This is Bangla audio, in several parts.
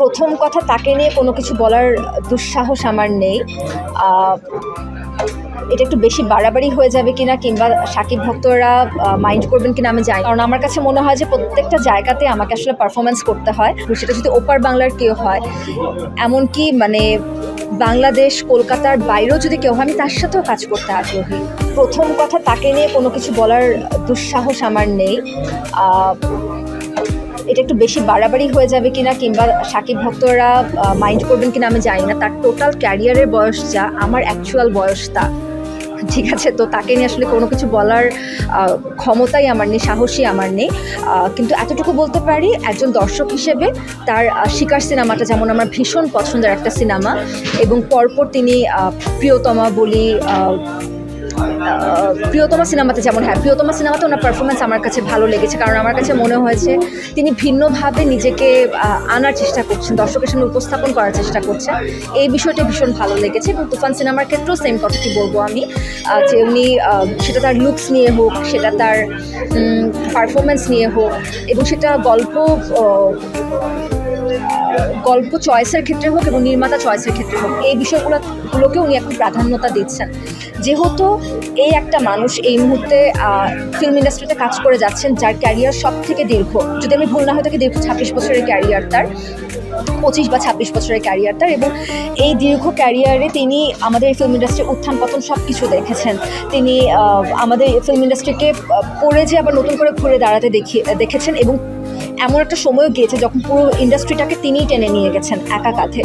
প্রথম কথা তাকে নিয়ে কোনো কিছু বলার দুঃসাহস আমার নেই। এটা একটু বেশি বাড়াবাড়ি হয়ে যাবে কিনা কিংবা সাকিব ভক্তরা মাইন্ড করবেন কিনা আমি জানি কারণ আমার কাছে মনে হয় যে প্রত্যেকটা জায়গাতে আমাকে আসলে পারফরমেন্স করতে হয়। সেটা যদি ওপার বাংলার কেউ হয় এমনকি মানে বাংলাদেশ কলকাতার বাইরেও যদি কেউ হয় আমি তার সাথেও কাজ করতে আগ্রহী। প্রথম কথা তাকে নিয়ে কোনো কিছু বলার দুঃসাহস আমার নেই। এটা একটু বেশি বাড়াবাড়ি হয়ে যাবে কিনা কিংবা সাকিব ভক্তরা মাইন্ড করবেন কিনা আমি জানি না। তার টোটাল ক্যারিয়ারের বয়স যা, আমার অ্যাকচুয়াল বয়স তা। ঠিক আছে, তো তাকে নিয়ে আসলে কোনো কিছু বলার ক্ষমতাই আমার নেই সাহসী আমার নেই। কিন্তু এতটুকু বলতে পারি, একজন দর্শক হিসেবে তার শিকার সিনেমাটা যেমন আমার ভীষণ পছন্দের একটা সিনেমা এবং পরপর তিনি প্রিয়তমা বলি প্রিয়তমা সিনেমাতে যেমন হ্যাঁ প্রিয়তমা সিনেমাতে ওনার পারফরমেন্স আমার কাছে ভালো লেগেছে, কারণ আমার কাছে মনে হয়েছে তিনি ভিন্নভাবে নিজেকে আনার চেষ্টা করছেন, দর্শকের সামনে উপস্থাপন করার চেষ্টা করছেন। এই বিষয়টা ভীষণ ভালো লেগেছে এবং তুফান সিনেমার ক্ষেত্রেও সেম কথাটি বলব আমি যে উনি সেটা তার লুকস নিয়ে হোক, সেটা তার পারফরমেন্স নিয়ে হোক, এবং সেটা গল্প গল্প চয়েসের ক্ষেত্রে হোক এবং নির্মাতা চয়েসের ক্ষেত্রে হোক, এই বিষয়গুলো গুলোকে উনি এখন প্রাধান্যতা দিচ্ছেন। যেহেতু এই একটা মানুষ এই মুহূর্তে ফিল্ম ইন্ডাস্ট্রিতে কাজ করে যাচ্ছেন, যার ক্যারিয়ার সব থেকে দীর্ঘ, যদি আমি ভুল না হয়ে থাকি দীর্ঘ ছাব্বিশ বছরের ক্যারিয়ার তার, পঁচিশ বা ছাব্বিশ বছরের ক্যারিয়ার তার এবং এই দীর্ঘ ক্যারিয়ারে তিনি আমাদের এই ফিল্ম ইন্ডাস্ট্রির উত্থান পতন সব কিছু দেখেছেন। তিনি আমাদের ফিল্ম ইন্ডাস্ট্রিকে পড়ে যে আবার নতুন করে ঘুরে দাঁড়াতে দেখি, দেখেছেন এবং এমন একটা সময়ও গিয়েছে যখন পুরো ইন্ডাস্ট্রিটাকে তিনিই টেনে নিয়ে গেছেন একা কাঁধে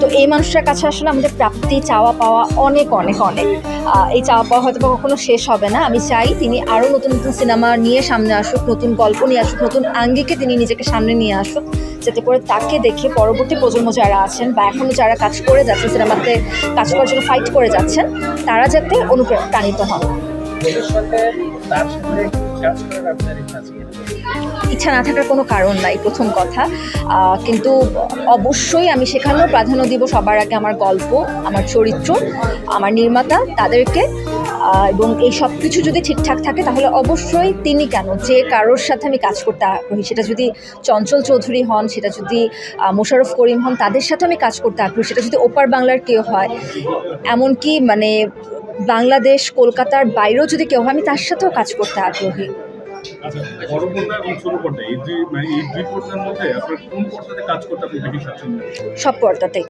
তো এই মানুষটার কাছে আসলে আমাদের প্রাপ্তি, চাওয়া পাওয়া অনেক অনেক অনেক। এই চাওয়া পাওয়া হয়তো কখনো শেষ হবে না। আমি চাই তিনি আরও নতুন নতুন সিনেমা নিয়ে সামনে আসুক, নতুন গল্প নিয়ে আসুক, নতুন আঙ্গিকে তিনি নিজেকে সামনে নিয়ে আসুক, যাতে করে তাকে দেখে পরবর্তী প্রজন্ম যারা আছেন বা এখনও যারা কাজ করে যাচ্ছেন সিনেমাতে কাজ করার জন্য ফাইট করে যাচ্ছেন, তারা যাতে অনুপ্রাণিত হন। ইচ্ছা ইচ্ছা না থাকার কোনো কারণ নাই, প্রথম কথা। কিন্তু অবশ্যই আমি সেখানেও প্রাধান্য দিব সবার আগে আমার গল্প, আমার চরিত্র, আমার নির্মাতা, তাদেরকে। এবং এই সব কিছু যদি ঠিকঠাক থাকে, তাহলে অবশ্যই তিনি কেন, যে কারোর সাথে আমি কাজ করতে আগ্রহী, সেটা যদি চঞ্চল চৌধুরী হন, সেটা যদি মোশারফ করিম হন, তাদের সাথে আমি কাজ করতে আগ্রহী, সেটা যদি ওপার বাংলার কেউ হয়, এমনকি মানে বাংলাদেশ কলকাতার বাইরেও যদি কেউ আমি তার সাথেও কাজ করতে আগ্রহী। আচ্ছা মানে সব পর্দাতে